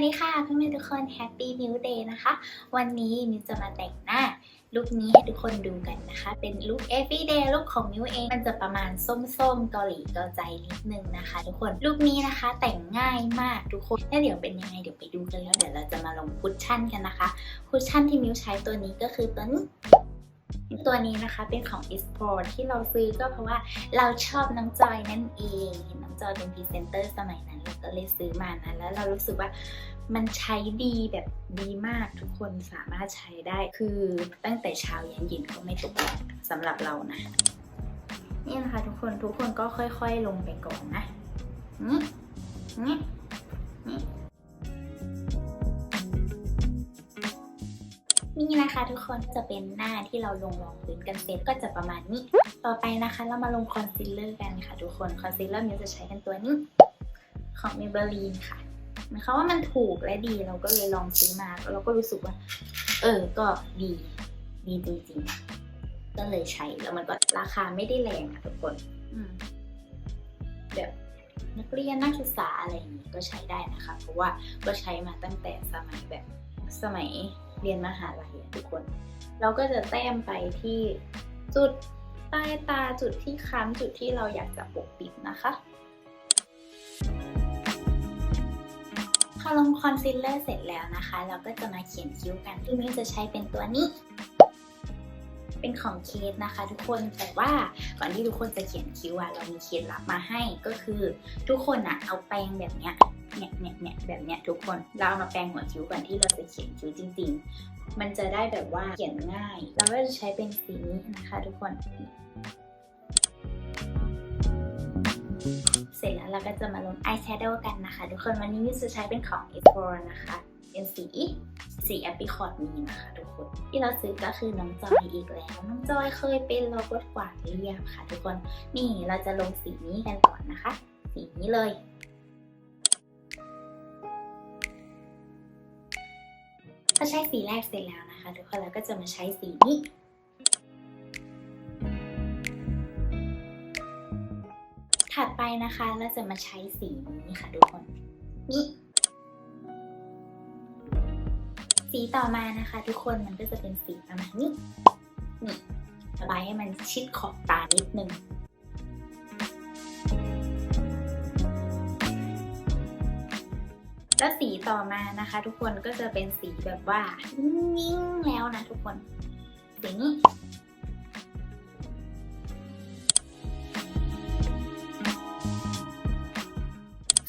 วัสดีค่ะเพื่อนๆทุกคน Happy New Day นะคะ วันนี้มิวจะมาแต่งหน้าลุคนี้ให้ทุกคนดูกันนะคะ เป็นลุค everyday ลุคของมิวเอง มันจะประมาณส้มๆ เกาหลีเกาใจนิดนึงนะคะ ทุกคนลุคนี้นะคะแต่งง่ายมากทุกคนแล้วเดี๋ยวเป็นยังไงเดี๋ยวไปดูกันแล้วเดี๋ยวเราจะมาลงคุชชั่นกันนะคะคุชชั่นที่มิวใช้ตัวนี้ก็คือตัวนี้ ตัวนี้นะคะเป็นของ e s p o r t ที่เราซื้อก็เพราะว่าเราชอบน้องจอยนั่นเองเห็นน้องจอยเป็นพรีเซนเตอร์สมัยนั้นเราก็เลยซื้อมานะแล้วเรารู้สึกว่ามันใช้ดีแบบดีมากทุกคนสามารถใช้ได้คือตั้งแต่เช้ายันเย็นก็ไม่ตกสำหรับเรานะ นี่นะคะทุกคนทุกคนก็ค่อยๆลงไปก่อนนะนี่นี่ นี่นะคะทุกคนจะเป็นหน้าที่เราลงรองพื้นกันเสร็จก็จะประมาณนี้ ต่อไปนะคะเรามาลงคอนซีลเลอร์กันค่ะ ทุกคนคอนซีลเลอร์มิวจะใช้กันตัวนี้ ของ Maybelline ค่ะหมายความว่ามันถูกและดีเราก็เลยลองซื้อมาแล้วเราก็รู้สึกว่า เออก็ดีดีจริงๆก็เลยใช้แล้วมันก็ราคาไม่ได้แรงอะทุกคนอืมแบบนักเรียนนักศึกษาอะไรอย่างนี้ก็ใช้ได้นะคะ เพราะว่าก็ใช้มาตั้งแต่สมัยแบบสมัย เรียนมหาลัยอะทุกคน เราก็จะแต้มไปที่จุดใต้ตาจุดที่ค้ำจุดที่เราอยากจะปกปิดนะคะพอลงคอนซีลเลอร์เสร็จแล้วนะคะ เราก็จะมาเขียนคิ้วกันที่มิวจะใช้เป็นตัวนี้ เป็นของเคสนะคะทุกคนแต่ว่าก่อนที่ทุกคนจะเขียนคิ้วอะเรามีเคล็ดลับมาให้ก็คือ ทุกคนอะเอาแปรงแบบเนี้ยเนี่ยเนี่ยเนี่ยแบบเนี้ยทุกคนเราเอามาแปรงหัวคิ้วก่อนที่เราจะเขียนคิ้วจริง ๆ มันจะได้แบบว่าเขียนง่าย เราก็จะใช้เป็นสีนี้นะคะ ทุกคน เสร็จแล้วเราก็จะมาลงอายแชโดว์กันนะคะ ทุกคนวันนี้มิวจะใช้เป็นของ e x p o r นะคะเป็นสี สีแอปริคอตนี้นะคะทุกคนที่เราซื้อก็คือน้องจอยอีกแล้ว น้องจอยเคยเป็นโลโก้กวาดเรียบค่ะ ทุกคนนี่เราจะลงสีนี้กันก่อนนะคะ สีนี้เลยพอใช้สีแรกเสร็จแล้วนะคะ ทุกคนเราก็จะมาใช้สีนี้ถัดไปนะคะเราจะมาใช้สีนี้ค่ะทุกคนนี่ สีต่อมานะคะ ทุกคนมันก็จะเป็นสีประมาณนี้นี่ระบายให้มันชิดขอบตานิดนึงแล้วสีต่อมานะคะ ทุกคนก็จะเป็นสีแบบว่านิ่งแล้วนะทุกคนสีนี้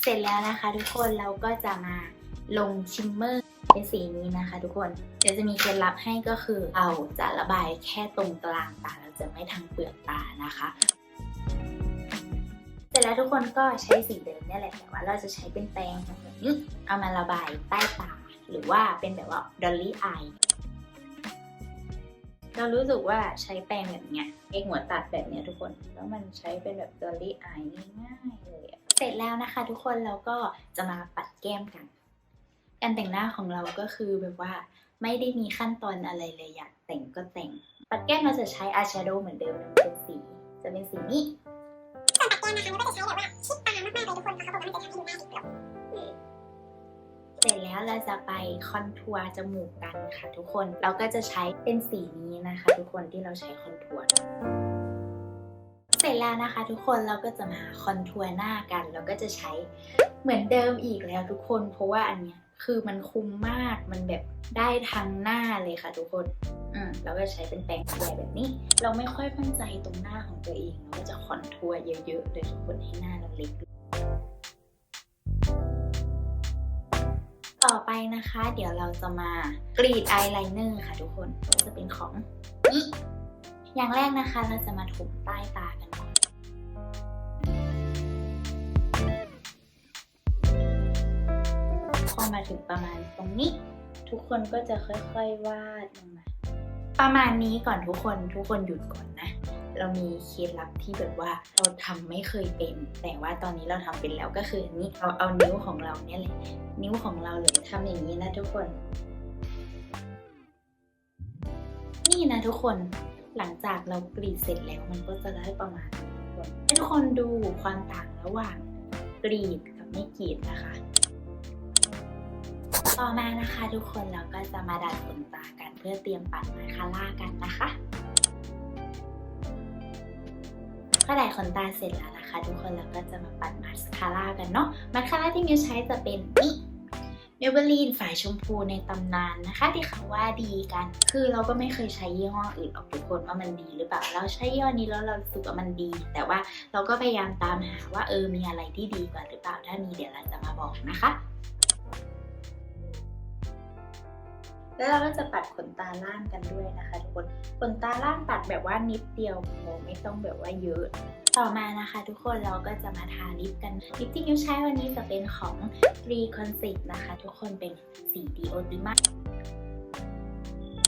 เสร็จแล้วนะคะ ทุกคนเราก็จะมาลงชิมเมอร์ เป็นสีนี้นะคะ ทุกคน เดี๋ยวจะมีเคล็ดลับให้ก็คือเราจะระบายแค่ตรงกลางตาเราจะไม่ทางเปลือกตานะคะเสร็จแล้วทุกคนก็ใช้สีเดิมเนี่ยแหละแต่ว่าเราจะใช้เป็นแปรงแบบนี้เอามาระบายใต้ตา หรือว่าเป็นแบบว่าดอลลี่อายเรารู้สึกว่าใช้แปรงแบบเนี้ยเอกหัวตัดแบบเนี้ยทุกคน แล้วมันใช้เป็นแบบดอลลี่อายง่ายๆเลยเสร็จแล้วนะคะ ทุกคนเราก็จะมาปัดแก้มกัน การแต่งหน้าของเราก็คือแบบว่าไม่ได้มีขั้นตอนอะไรเลยอยากแต่งก็แต่ง ปัดแก้มเราจะใช้อายแชโดว์เหมือนเดิมนะเป็นสี จะเป็นสีนี้ส่วนปัดแก้มนะคะเราก็จะใช้แบบว่าชิดตามากๆเลยทุกคนนะคะเพราะว่ามันจะทำให้ดูหน้าเด็กลงเสร็จแล้วเราจะไปคอนทัวร์จมูกกันค่ะทุกคน เราก็จะใช้เป็นสีนี้นะคะ ทุกคนที่เราใช้คอนทัวร์เสร็จแล้วนะคะ ทุกคนเราก็จะมาคอนทัวร์หน้ากัน เราก็จะใช้เหมือนเดิมอีกแล้วทุกคน เพราะว่าอันเนี้ย คือมันคุ้มมากมันแบบได้ทั้งหน้าเลยค่ะทุกคนอืมเราก็ใช้เป็นแปรงสวยแบบนี้ เราไม่ค่อยมั่นใจตรงหน้าของตัวเองเราก็จะคอนทัวร์เยอะๆเลยทุกคนให้หน้าเราเล็กต่อไปนะคะ เดี๋ยวเราจะมากรีดอายไลเนอร์ค่ะทุกคนจะเป็นของนี่อย่างแรกนะคะเราจะมาถูใต้ตา พอมาถึงประมาณตรงนี้ ทุกคนก็จะค่อยๆวาดลงมาประมาณนี้ก่อนทุกคนทุกคนหยุดก่อนนะ เรามีเคล็ดลับที่แบบว่าเราทำไม่เคยเป็น แต่ว่าตอนนี้เราทำเป็นแล้วก็คืออันนี้เราเอานิ้วของเราเนี่ยแหละนิ้วของเราเลยทำอย่างนี้นะทุกคน นี่นะทุกคนหลังจากเรากรีดเสร็จแล้วมันก็จะได้ประมาณนี้ทุกคนให้ทุกคนดูความต่างระหว่างกรีดกับไม่กรีดนะคะ ต่อมานะคะทุกคนเราก็จะมาดัดขนตากันเพื่อเตรียมปัดมาคาร่ากันนะคะก็ดัดขนตาเสร็จแล้วนะคะ ทุกคนเราก็จะมาปัดมาสคาร่ากันเนาะมาสคาร่าที่มิวใช้จะเป็นนี่เมเบลีนฝ่ายชมพูในตำนานนะคะ ที่เขาว่าดีกัน คือเราก็ไม่เคยใช้ยี่ห้ออื่นหรอกทุกคนว่ามันดีหรือเปล่า เราใช้ยี่ห้อนี้แล้วเราสึกว่ามันดี แต่ว่าเราก็พยายามตามหาว่าเออมีอะไรที่ดีกว่าหรือเปล่าถ้ามีเดี๋ยวเราจะมาบอกนะคะ แล้วเราก็จะปัดขนตาล่างกันด้วยนะคะทุกคนขนตาล่างปัดแบบว่านิดเดียวพอไม่ต้องแบบว่าเยอะต่อมานะคะทุกคนเราก็จะมาทาลิปกัน ลิปที่นิ้วใช้วันนี้จะเป็นของ Free Concept นะคะ ทุกคนเป็นสีดีโอติมา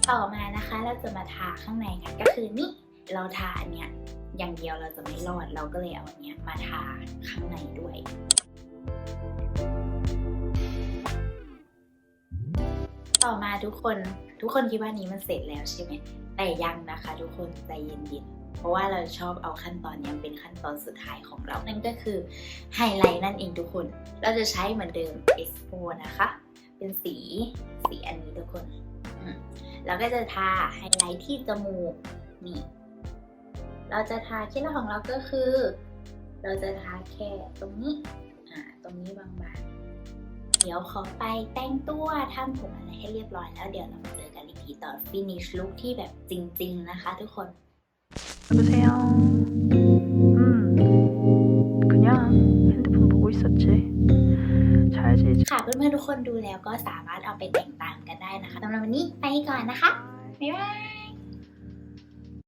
ต่อมานะคะเราจะมาทาข้างในกันก็คือนี่เราทาอันเนี้ยอย่างเดียวเราจะไม่รอดเราก็เลยเอาอันเนี้ยมาทาข้างในด้วย ต่อมาทุกคนทุกคนคิดว่านี้มันเสร็จแล้วใช่ไหมแต่ยังนะคะ ทุกคนใจเย็นๆเพราะว่าเราชอบเอาขั้นตอนนี้เป็นขั้นตอนสุดท้ายของเรา นั่นก็คือไฮไลท์นั่นเองทุกคน เราจะใช้เหมือนเดิม Expo นะคะ เป็นสีสีอันนี้ทุกคนเราก็จะทาไฮไลท์ที่จมูกนี่เราจะทาเคล็ดลับของเราก็คือ เราจะทาแค่ตรงนี้อ่าตรงนี้บางๆ เดี๋ยวขอไปแต่งตัวทำผมอะไรให้เรียบร้อยแล้วเดี๋ยวเรามาเจอกันอีกทีตอน finish look ที่แบบจริง ๆ นะคะ ทุกคน 여보세요. 음, 그냥 핸드폰 보고 있었지. 자야지. ค่ะเพื่อนๆทุกคนดูแล้วก็สามารถเอาไปแต่งตามกันได้นะคะสำหรับวันนี้ไปก่อนนะคะ บ๊ายบาย